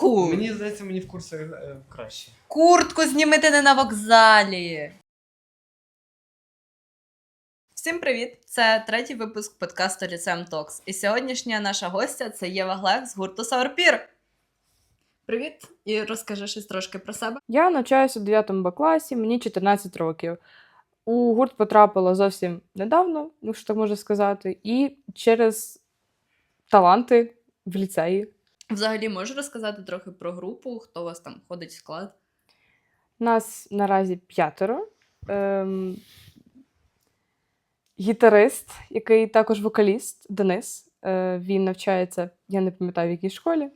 Куртку! Мені здається, мені в курсі е, краще. Куртку знімете не на вокзалі. Всім привіт! Це третій випуск подкасту Ліцем Токс. І сьогоднішня наша гостя це Єва Глек з гурту Саурпір. Привіт! І розкажи щось трошки про себе. Я навчаюся у 9 Б класі, мені 14 років. У гурт потрапила зовсім недавно, якщо так можна сказати, і через таланти в ліцеї. Взагалі, можеш розказати трохи про групу, хто у вас там ходить в склад? Нас наразі п'ятеро. Ем, гітарист, який також вокаліст Денис. Е, він навчається, я не пам'ятаю, в якій школі.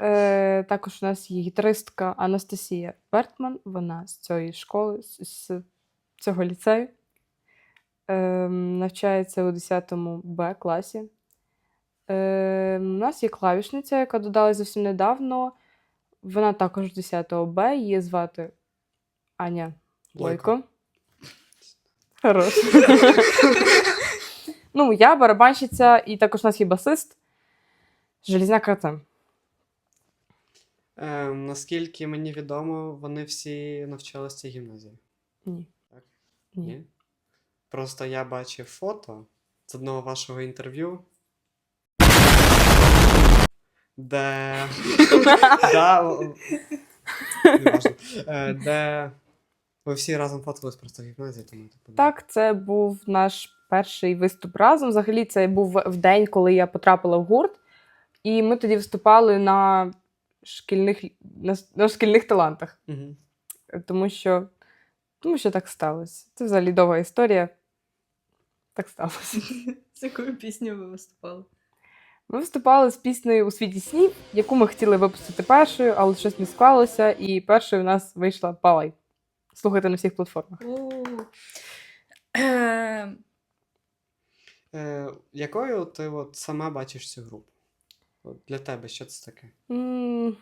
Е, також у нас є гітаристка Анастасія Бертман, вона з цієї школи, з, з цього ліцею. Ем, навчається у 10 Б класі. Е, у нас є клавішниця, яка додалась зовсім недавно. Вона також з 10 Б, її звати Аня. Лойко. Хорош. ну, я барабанщиця, і також у нас є басист. Железняк Артем. Е, наскільки мені відомо, вони всі навчалися в цій гімназії. Ні. Так. Ні. Ні? Просто я бачив фото з одного вашого інтерв'ю. Де. Да, неважно. Е, Де ви всі разом фоткались просто в гімназії, тому типу. Так, це був наш перший виступ разом. Взагалі, це був в день, коли я потрапила в гурт, і ми тоді виступали на шкільних, на, на шкільних талантах. Угу. Тому що, тому що так сталося. Це взагалі довга історія. Так сталося. З якою піснею ви виступали? Ми виступали з піснею у світі снів, яку ми хотіли випустити першою, але щось не склалося, і першою у нас вийшла Палай. Слухайте на всіх платформах. Е, якою ти от сама бачиш цю групу? От для тебе що це таке? М,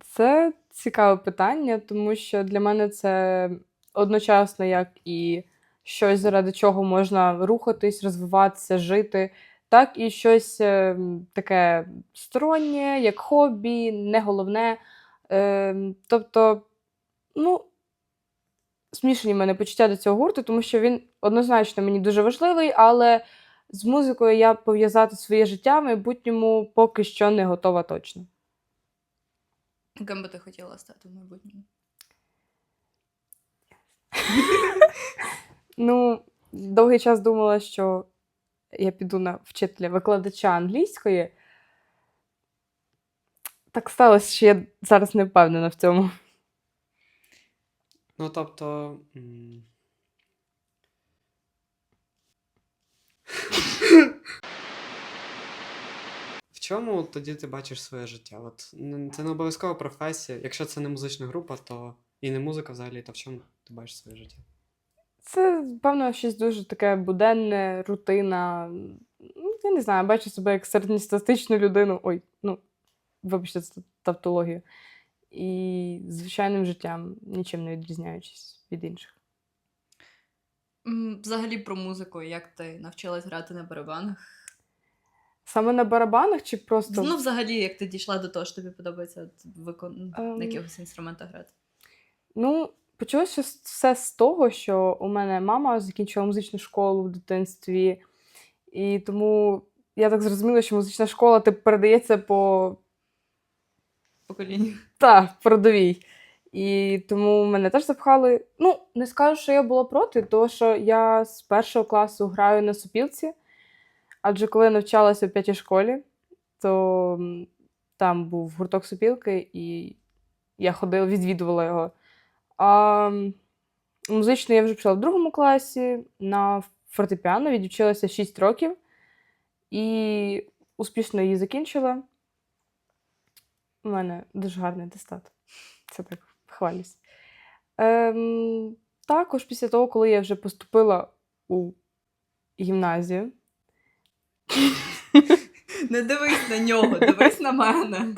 Це цікаве питання, тому що для мене це одночасно як і щось, заради чого можна рухатись, розвиватися, жити, так і щось е, таке стороннє, як хобі, не головне. Е, Тобто, ну, смішані в мене почуття до цього гурту, тому що він однозначно мені дуже важливий, але з музикою я пов'язати своє життя в майбутньому поки що не готова точно. Ким би ти хотіла стати в майбутньому? Ну, довгий час думала, що я піду на вчителя викладача англійської. Так сталося, що я зараз не впевнена в цьому. Ну, тобто. В чому тоді ти бачиш своє життя? От це не обов'язкова професія. Якщо це не музична група, то і не музика взагалі, то в чому ти бачиш своє життя? Це, певно, щось дуже таке буденне, рутина. Ну, Я не знаю, бачу себе як середньостатичну людину. Ой, ну, вибачте, це тавтологія. І звичайним життям, нічим не відрізняючись від інших. Взагалі про музику, як ти навчилась грати на барабанах? Саме на барабанах чи просто. Ну, взагалі, як ти дійшла до того, що тобі подобається от, викон... Ем. на якихось інструментах грати? Ну, почалося все з того, що у мене мама закінчила музичну школу в дитинстві, і тому я так зрозуміла, що музична школа типу, передається по Покоління. та, по. І тому мене теж запхали. Ну, не скажу, що я була проти, тому що я з першого класу граю на супілці. Адже коли я навчалася в п'ятій школі, то там був гурток супілки, і я ходила, відвідувала його. А м, музично я вже пішла в другому класі на фортепіано, відвчилася 6 років і успішно її закінчила. У мене дуже гарний атестат. Це так хвалюсь. Ем, також після того, коли я вже поступила у гімназію, Не дивись на нього, дивись на мене.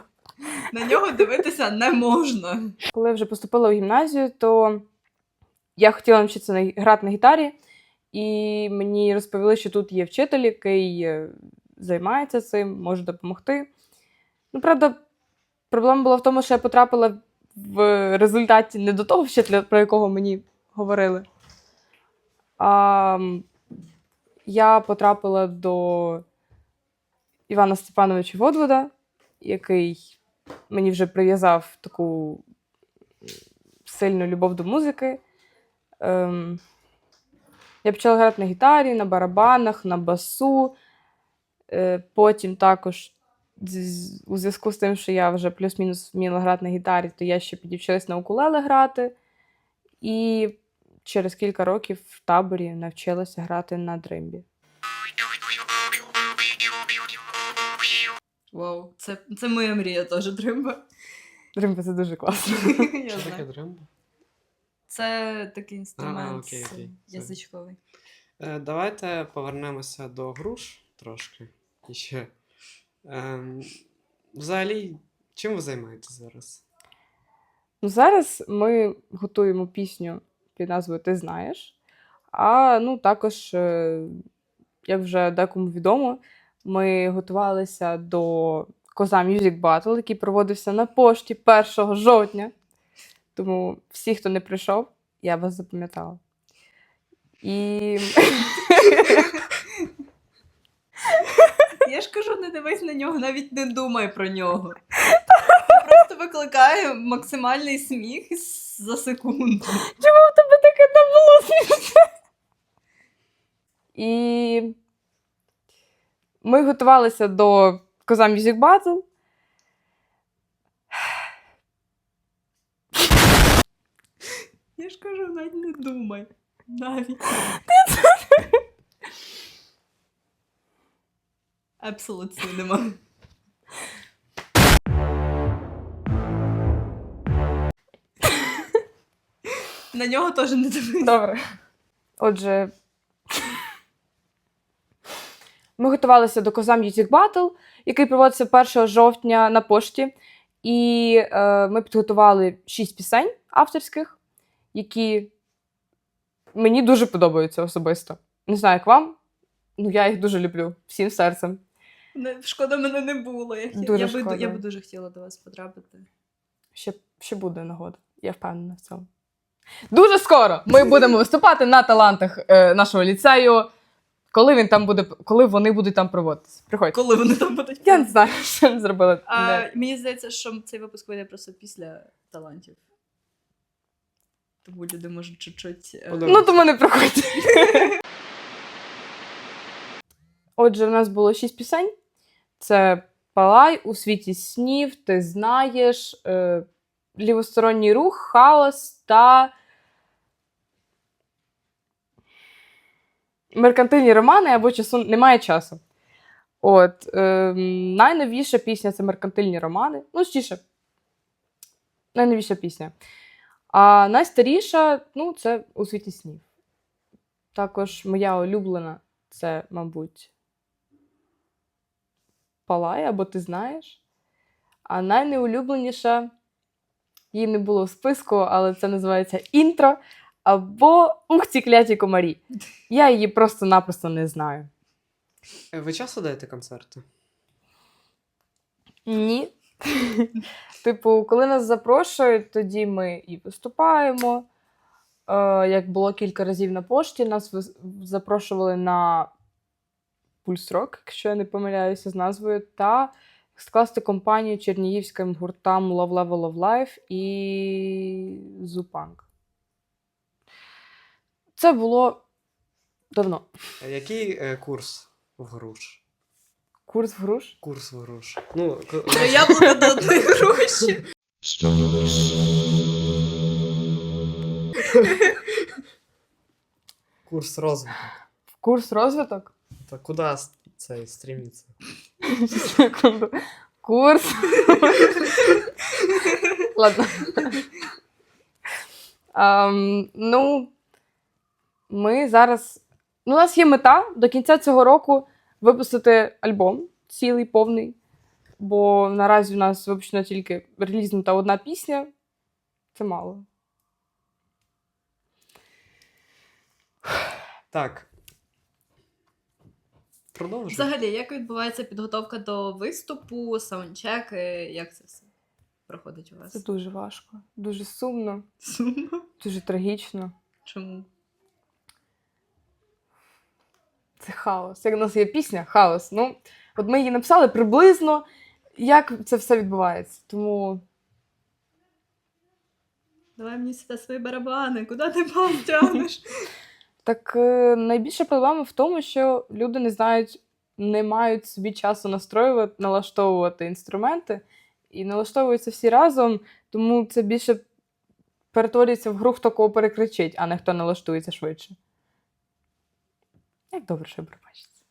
На нього дивитися не можна. коли вже поступила в гімназію, то я хотіла навчитися на, грати на гітарі, і мені розповіли, що тут є вчитель, який е, займається цим, може допомогти. Ну, правда, проблема була в тому, що я потрапила в результаті не до того вчителя, про якого мені говорили. А я потрапила до Івана Степановича Водвода, який мені вже прив'язав таку сильну любов до музики. Ем, я почала грати на гітарі, на барабанах, на басу. Е, потім також у зв'язку з тим, що я вже плюс-мінус вміла грати на гітарі, то я ще підівчилась на укулеле грати. І через кілька років в таборі навчилася грати на дримбі. Вау, це, це моя мрія теж дримба. Дримба це дуже класно. Я Що таке знаю. дремба? Це такий інструмент окей, окей. Язичковий. Е, давайте повернемося до груш трошки. І ще. Ем, взагалі, чим ви займаєтесь зараз? Ну, зараз ми готуємо пісню під назвою Ти знаєш. А ну, також, е, як вже декому відомо, ми готувалися до Коза Music Battle, який проводився на пошті 1 жовтня. Тому всі, хто не прийшов, я вас запам'ятала. І Я ж кажу, не дивись на нього, навіть не думай про нього. Це просто викликає максимальний сміх за секунду. Чому в тебе таке не було? І ми готувалися до Коза Music Battle. Я ж кажу, навіть не думай. Навіть. Абсолютно нема. На нього теж не дивись. Добре. Отже, ми готувалися до Коза Music Battle, який проводиться 1 жовтня на пошті. І е, ми підготували шість пісень авторських, які мені дуже подобаються особисто. Не знаю, як вам. Ну, я їх дуже люблю всім серцем. Не, шкода, мене не було. Я, Дуже я, би, шкода. я би дуже хотіла до вас потрапити. Ще, ще буде нагода. Я впевнена в цьому. Дуже скоро ми будемо виступати на талантах е, нашого ліцею. Коли він там буде, коли вони будуть там проводитися. Приходьте. Коли вони там будуть? Я не знаю, що ми зробили. А, Не. Мені здається, що цей випуск вийде просто після талантів. Тому люди можуть чуть-чуть. е, Ну, тому не приходьте. Отже, в нас було шість пісень: це Палай, у світі снів, ти знаєш, е, лівосторонній рух, хаос та. Меркантильні романи або часу немає часу. От, е, найновіша пісня це меркантильні романи. Ну, стіше. Найновіша пісня. А найстаріша, ну, це у світі снів. Також моя улюблена це, мабуть, Палай, або ти знаєш. А найнеулюбленіша, її не було в списку, але це називається інтро. Або Ух, ці кляті комарі. Я її просто-напросто не знаю. Ви часто даєте концерти? Ні. типу, коли нас запрошують, тоді ми і виступаємо. Е, як було кілька разів на пошті, нас запрошували на Пульсрок, якщо я не помиляюся з назвою, та скласти компанію чернігівським гуртам Love Level of Life і Зупанк. Це було давно. Який е, курс в груш? Курс в груш. Курс в груш. Ну, к- Три яблука до одної гроші. курс розвитку. Курс розвиток. Та куди с- цей стрімиться? Секунду. Курс. Ладно. Ем, ну, ми зараз. Ну, у нас є мета до кінця цього року випустити альбом цілий повний. Бо наразі у нас випущена тільки релізнута одна пісня. Це мало. Так. Продовжуй. Взагалі, як відбувається підготовка до виступу, саундчеки, як це все проходить у вас? Це дуже важко, дуже сумно, Сумно. дуже трагічно. Чому? Це хаос. Як у нас є пісня хаос. Ну, от ми її написали приблизно, як це все відбувається. Тому Давай мені сюди свої барабани, куди ти тягнеш? так е, найбільша проблема в тому, що люди не знають, не мають собі часу настроювати, налаштовувати інструменти, і налаштовуються всі разом, тому це більше перетворюється в гру, хто кого перекричить, а не хто налаштується швидше. Як добре, що пробачиться.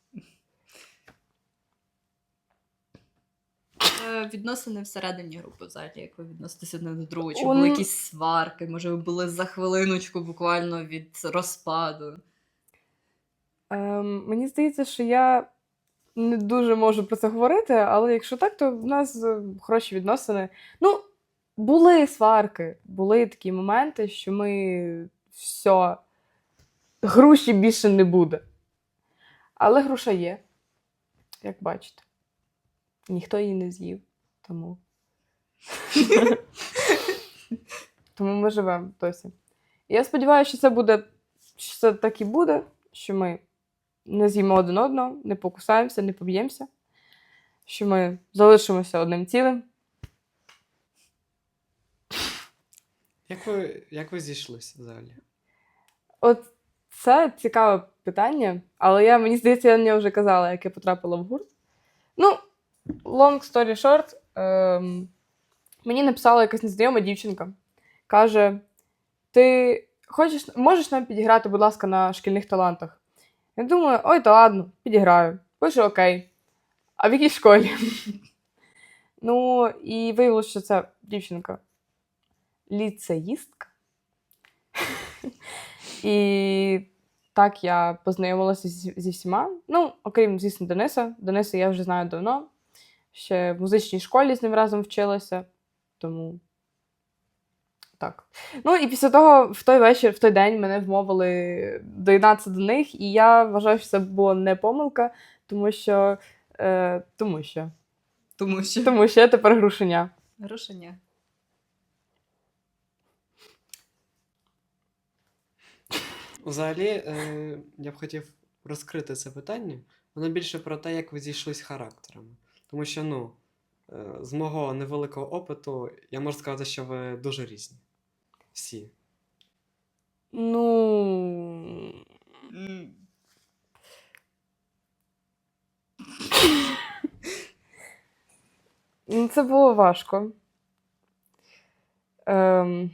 Е, Відносини всередині групи взагалі, як ви відноситесь одне до другого? Чи Он- були якісь сварки? Може, ви були за хвилиночку буквально від розпаду? Ем, мені здається, що я не дуже можу про це говорити, але якщо так, то в нас е, хороші відносини. Ну, були сварки, були такі моменти, що ми все, груші більше не буде. Але груша є, як бачите. Ніхто її не з'їв, тому. тому ми живемо досі. Я сподіваюся, що це буде, що це так і буде, що ми не з'їмо один одного, не покусаємося, не поб'ємося, що ми залишимося одним цілим. Як ви, як ви зійшлися взагалі? От це цікаве питання, але я, мені здається, я на вже казала, як я потрапила в гурт. Ну, long story short, ем, мені написала якась незнайома дівчинка. Каже: Ти хочеш, можеш нам підіграти, будь ласка, на шкільних талантах? Я думаю, ой, то ладно, підіграю. Пишу окей. А в якій школі? ну, і виявилося, що це дівчинка ліцеїстка. І так я познайомилася зі, зі всіма. Ну, окрім, звісно, Дениса. Дениса я вже знаю давно. Ще в музичній школі з ним разом вчилася. Тому так. Ну і після того, в той вечір, в той день мене вмовили доєднатися до них, і я вважаю, що це була не помилка, тому що. Е, тому що. Тому що Тому що я тепер грушеня. Рушення. Взагалі, е, я б хотів розкрити це питання. Воно більше про те, як ви зійшлись характерами. Тому що, ну, е, з мого невеликого опиту, я можу сказати, що ви дуже різні. Всі. Ну. Ну, Це було важко. Ем,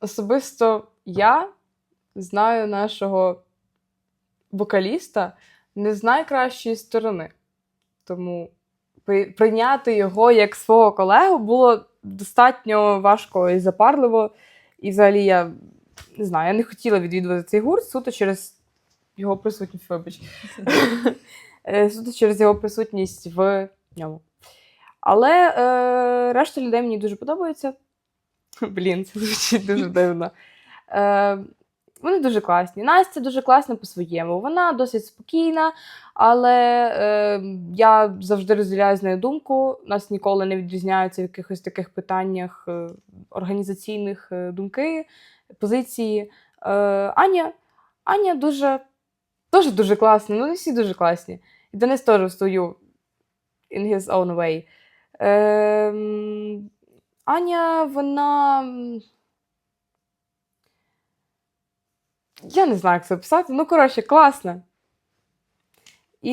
особисто я знаю нашого вокаліста не з найкращої сторони. Тому прийняти його як свого колегу було достатньо важко і запарливо. І взагалі я не знаю, я не хотіла відвідувати цей гурт суто через його присутність, вибач. Е, суто через його присутність в ньому. Але е, решта людей мені дуже подобається. Блін, це звучить дуже дивно. Е, вони дуже класні. Настя дуже класна по-своєму. Вона досить спокійна, але е, я завжди розділяю з нею думку. Нас ніколи не відрізняються в якихось таких питаннях е, організаційних е, думки, позиції. Е, Аня, Аня дуже, дуже дуже класна. Ну, не всі дуже класні. І Денис теж в свою in his own way. Ем, Аня, вона. м, Я не знаю, як це описати. Ну, коротше, класна. І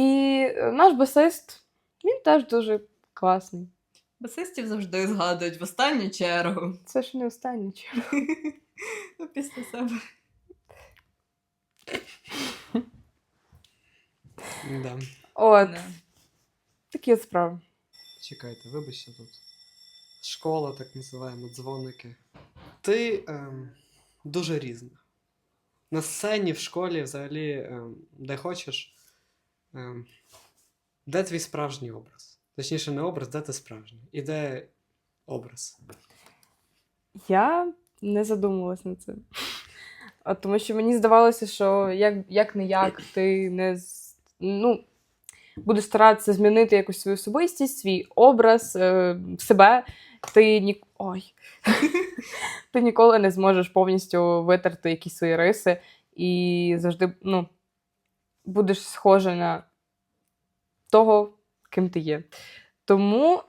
наш басист, він теж дуже класний. Басистів завжди згадують в останню чергу. Це ж не останнє чергу. Ну, після себе. Да. От, Да. такі от справи. Чекайте, вибачте тут. Школа, так називаємо, дзвоники. Ти ем, дуже різна. На сцені, в школі, взагалі, ем, де хочеш. Ем, де твій справжній образ? Точніше, не образ, де ти справжній? І де образ? Я не задумувалась над цим. От, тому що мені здавалося, що як, як не як, ти не. Ну, будеш старатися змінити якусь свою особистість, свій образ, е, себе, ти ні... Ой. ти ніколи не зможеш повністю витерти якісь свої риси і завжди ну, будеш схожа на того, ким ти є. Тому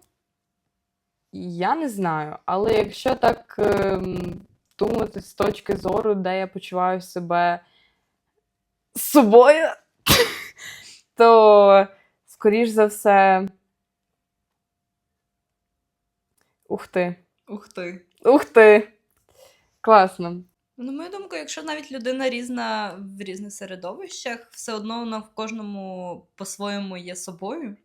я не знаю, але якщо так ем, думати з точки зору, де я почуваю себе з собою, то, скоріш за все. Ух ти. Ух ти. Ух ти. Класно. Ну, На мою думку, якщо навіть людина різна в різних середовищах, все одно вона в кожному по-своєму є собою.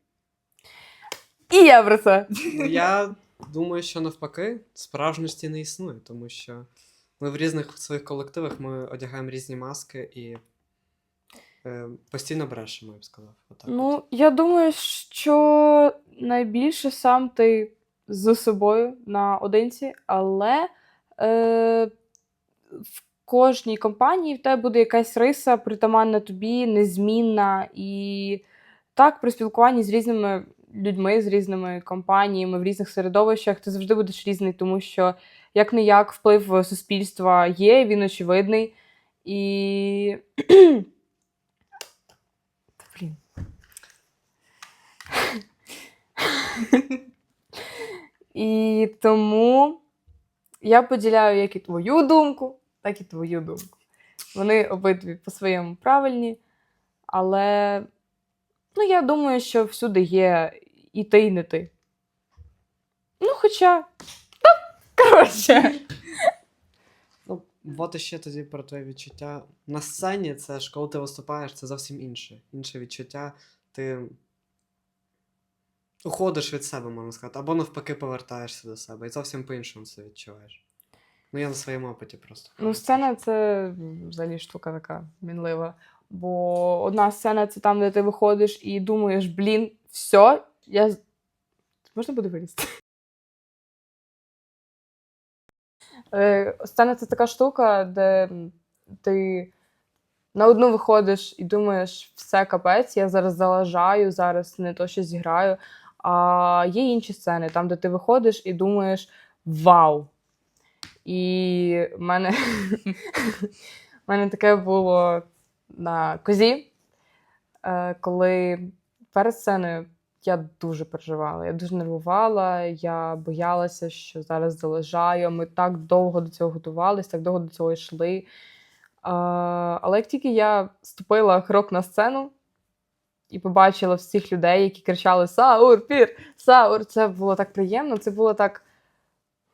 І я про це. Ну, Я думаю, що навпаки, справжності не існує, тому що ми в різних своїх колективах ми одягаємо різні маски і е, постійно брешемо, я б сказав. Отак от. Ну, я думаю, що найбільше сам ти з собою наодинці, але е, в кожній компанії в тебе буде якась риса, притаманна тобі, незмінна. І так, при спілкуванні з різними людьми, з різними компаніями в різних середовищах, ти завжди будеш різний, тому що як не як вплив суспільства є, він очевидний. І. Блін. І тому я поділяю як і твою думку, так і твою думку. Вони обидві по-своєму правильні, але ну, я думаю, що всюди є і ти, і не ти. Ну, хоча. Та, коротше. Ну, от іще тоді про твоє відчуття. На сцені це ж коли ти виступаєш, це зовсім інше. Інше відчуття. Ти уходиш від себе, можна сказати, або навпаки повертаєшся до себе. І зовсім по-іншому це відчуваєш. Ну, я на своєму опиті просто. Ну, сцена це взагалі штука така мінлива. Бо одна сцена це там, де ти виходиш і думаєш, блін, все, я. Можна буде вилізти? Е, Сцена це така штука, де ти на одну виходиш і думаєш, все капець, я зараз залажаю, зараз не то що зіграю. А є інші сцени, там, де ти виходиш і думаєш вау! І в мене, мене таке було на козі, е, коли перед сценою я дуже переживала, я дуже нервувала, я боялася, що зараз залежаю. Ми так довго до цього готувалися, так довго до цього йшли. Е, Але як тільки я ступила крок на сцену і побачила всіх людей, які кричали Саур, пір, Саур, це було так приємно, це було так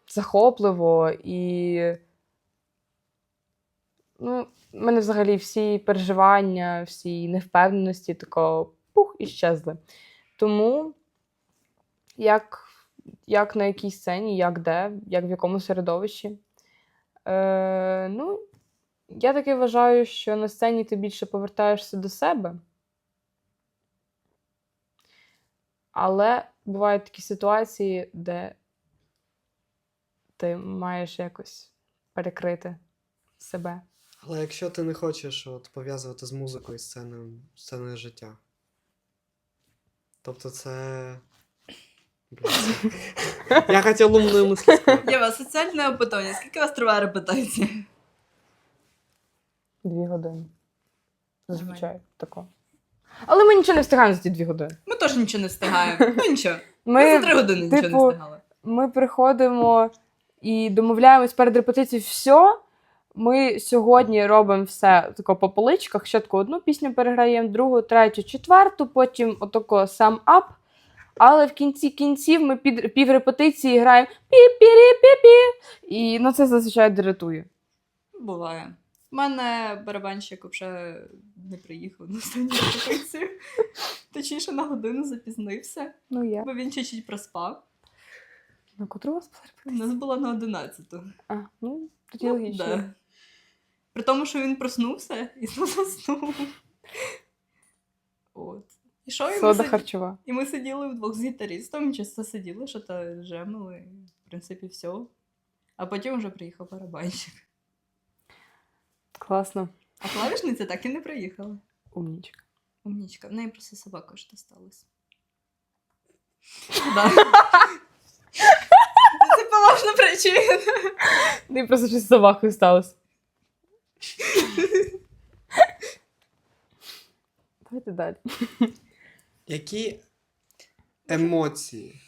захопливо і. Ну, в мене взагалі всі переживання, всі невпевненості тако пух і щезли. Тому як, як на якій сцені, як де, як в якому середовищі. Е, ну, я таки вважаю, що на сцені ти більше повертаєшся до себе. Але бувають такі ситуації, де ти маєш якось перекрити себе. Але якщо ти не хочеш от, пов'язувати з музикою сценою, сценою життя. Тобто це. Я хотів лумною мислі сказати. Єва, соціальне опитання. Скільки у вас триває репетиція? Дві години. Зазвичай тако. Але ми нічого не встигаємо за ті дві години. Ми теж нічого не встигаємо. Ну нічого. Ми, Ми, за три години нічого типу, не встигали. ми приходимо і домовляємось перед репетицією все. Ми сьогодні робимо все тако по поличках. Спочатку одну пісню переграємо, другу, третю, четверту, потім отако сам ап. Але в кінці кінців ми під пів репетиції граємо пі-пі-рі-пі-пі. І ну, це зазвичай дратує. Буває. У мене барабанщик вже не приїхав на останню репетицію. Точніше, на годину запізнився, Ну я. бо він чуть-чуть проспав. На котру у вас була У репетиція? нас була на 11. А, ну, тоді Ну, логічно. да. При тому, що він проснувся і знову заснув. От. І що і ми, Сода сид- харчова. і ми сиділи вдвох з гітаристом, чисто сиділи, що то жемили, в принципі, все. А потім вже приїхав барабанщик. Класно. А клавішниця так і не приїхала. Умнічка. Умнічка. В неї просто собака ж досталась. Да. Це поважна причина. Ну, просто щось з собакою сталося. Давайте далі. Які емоції?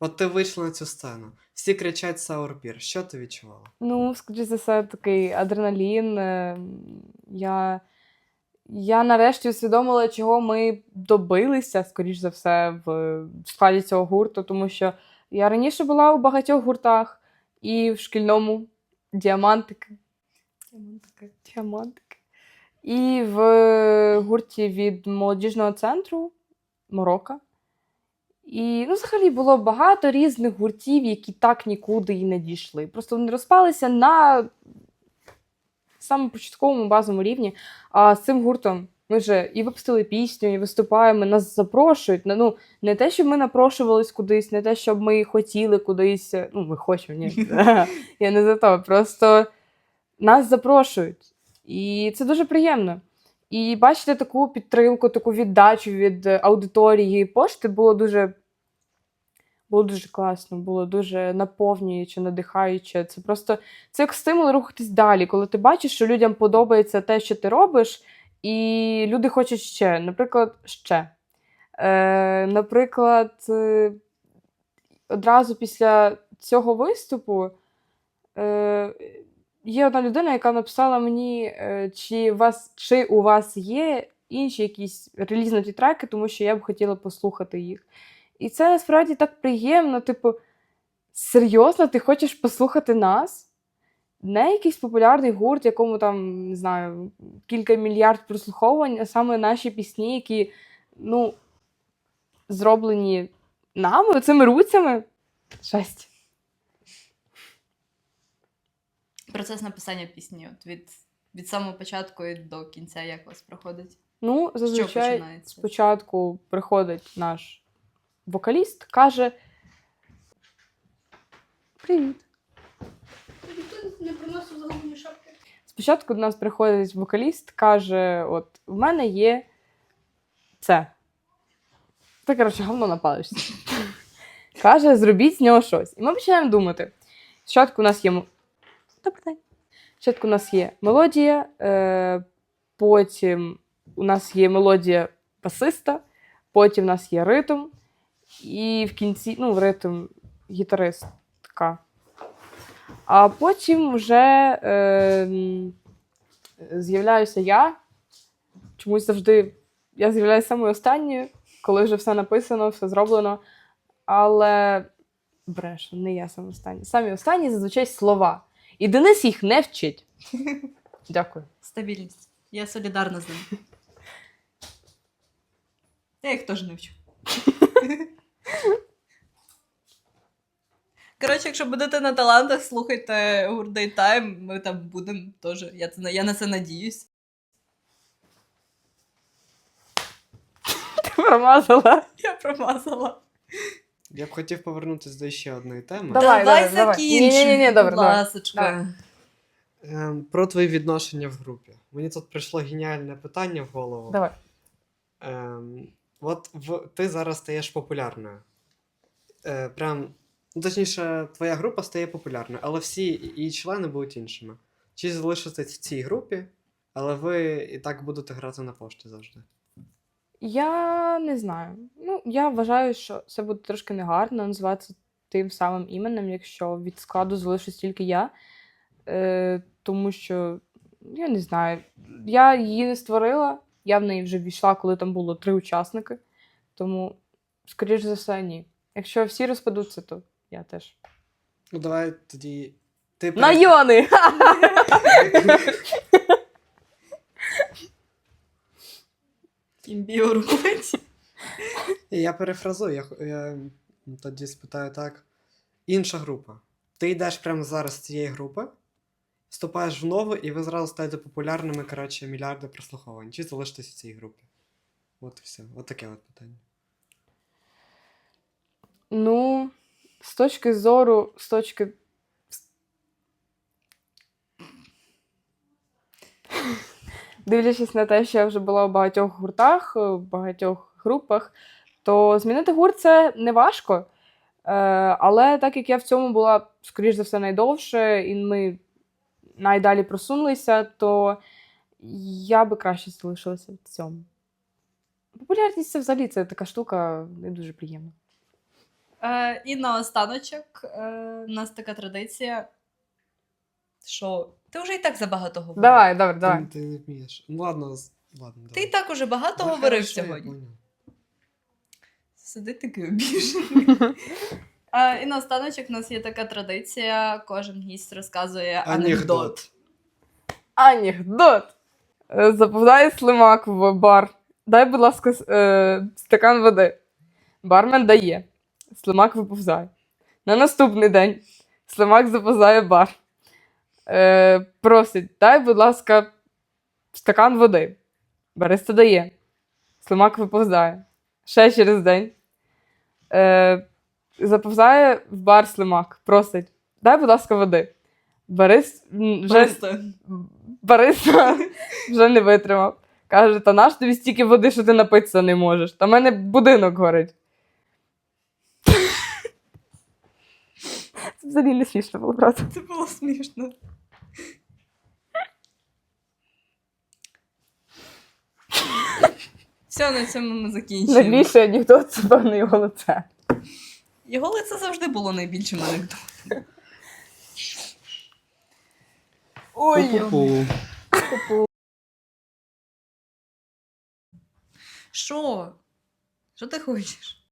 От ти вийшла на цю сцену, всі кричать Саурпір. Що ти відчувала? Ну, скоріш за все, такий адреналін. е, Я, я нарешті усвідомила, чого ми добилися, скоріш за все, в складі цього гурту, тому що я раніше була у багатьох гуртах і в шкільному діамантики. Діамантики. Діамантики. І в гурті від молодіжного центру Морока. І ну, взагалі було багато різних гуртів, які так нікуди і не дійшли. Просто вони розпалися на самому початковому базовому рівні. А з цим гуртом ми вже і випустили пісню, і виступаємо, нас запрошують. Ну, не те, щоб ми напрошувались кудись, не те, щоб ми хотіли кудись. Ну, ми хочемо, ні. Я не за то. Просто нас запрошують. І це дуже приємно. І бачити таку підтримку, таку віддачу від е, аудиторії пошти було дуже, було дуже класно, було дуже наповнююче, надихаюче. Це просто це як стимул рухатись далі, коли ти бачиш, що людям подобається те, що ти робиш, і люди хочуть ще. Наприклад, ще. Е, наприклад, е, одразу після цього виступу. Е, Є одна людина, яка написала мені, е, чи, вас, чи у вас є інші якісь релізнуті треки, тому що я б хотіла послухати їх. І це насправді так приємно. Типу, серйозно, ти хочеш послухати нас? Не якийсь популярний гурт, якому там, не знаю, кілька мільярд прослуховувань, а саме наші пісні, які, ну, зроблені нами, цими руцями. Жесть. Процес написання пісні от від, від самого початку і до кінця як у вас проходить? Ну, зазвичай спочатку приходить наш вокаліст, каже: Привіт. Ніхто не приносив загублені шапки. Спочатку до нас приходить вокаліст, каже: От в мене є це. Це, коротше, говно на паличці. Каже, зробіть з нього щось. І ми починаємо думати. Спочатку у нас є. Добрий день. Спочатку у нас є мелодія, е, потім у нас є мелодія басиста, потім у нас є ритм, і в кінці, ну, ритм гітаристка. А потім вже е, з'являюся я. Чомусь завжди я з'являюся самою останньою, коли вже все написано, все зроблено. Але брешу, не я саме останній. Самі останні зазвичай слова. І Денис їх не вчить. Дякую. Стабільність. Я солідарна з ним. Я їх теж не вчу. Коротше, якщо будете на талантах, слухайте гурт Daytime, ми там будемо теж. Я, це, я на це надіюсь. Ти промазала. Я промазала. Я б хотів повернутися до ще одної теми. Давай, Давай давай, закінчимо. Ні-ні-ні, добре, будь давай. ласочка. Давай. Ем, про твої відношення в групі. Мені тут прийшло геніальне питання в голову. Давай. Ем, от в, ти зараз стаєш популярною. Е, прям, ну, точніше, твоя група стає популярною, але всі її члени будуть іншими. Чи залишитесь в цій групі, але ви і так будете грати на пошті завжди. Я не знаю. Ну, я вважаю, що це буде трошки негарно називатися тим самим іменем, якщо від складу залишусь тільки я. Е, тому що я не знаю. Я її не створила, я в неї вже війшла, коли там було три учасники. Тому, скоріш за все, ні. Якщо всі розпадуться, то я теж. Ну, давай тоді. Ти На Йони! Я перефразую, я, я тоді спитаю так. Інша група. Ти йдеш прямо зараз з цієї групи, вступаєш в нову, і ви зразу стаєте популярними, коротше, мільярди прослуховувань. Чи залишитесь в цій групі? От і все. От таке от питання. Ну, з точки зору, з точки. Дивлячись на те, що я вже була в багатьох гуртах, в багатьох групах, то змінити гурт це не важко. Е, але так як я в цьому була, скоріш за все, найдовше, і ми найдалі просунулися, то я би краще залишилася в цьому. Популярність це взагалі це така штука не дуже приємна. Е, і наостаночок, е, у нас така традиція, що ти вже і так забагато говорив. Давай, добре, давай. Ти, ти не вмієш. Ну ладно, з- ладно. Ти і давай. так уже багато Да, говорив хорошо, я сьогодні. понял. Сиди такий обіжений. Е, і наостаночок у нас є така традиція: кожен гість розказує анекдот. Анекдот. Е, Заповзає слимак в бар. Дай, будь ласка, с- е, стакан води. Бармен дає. Слимак виповзає. На наступний день слимак заповзає в бар. Е, просить, дай, будь ласка, стакан води. Бариста дає. Слимак виповзає. Ще через день. Е, заповзає в бар слимак. Просить, дай, будь ласка, води. Барис вже, Просто. Бориса вже не витримав. Каже: та наш тобі стільки води, що ти напитися не можеш. Та в мене будинок горить. Це взагалі не смішно було, правда. Це було смішно. Все, на цьому ми закінчуємо. Найбільший анекдот це певно його лице. Його лице завжди було найбільшим анекдотом. Ой, Пу-пу-пу. що? Що ти хочеш?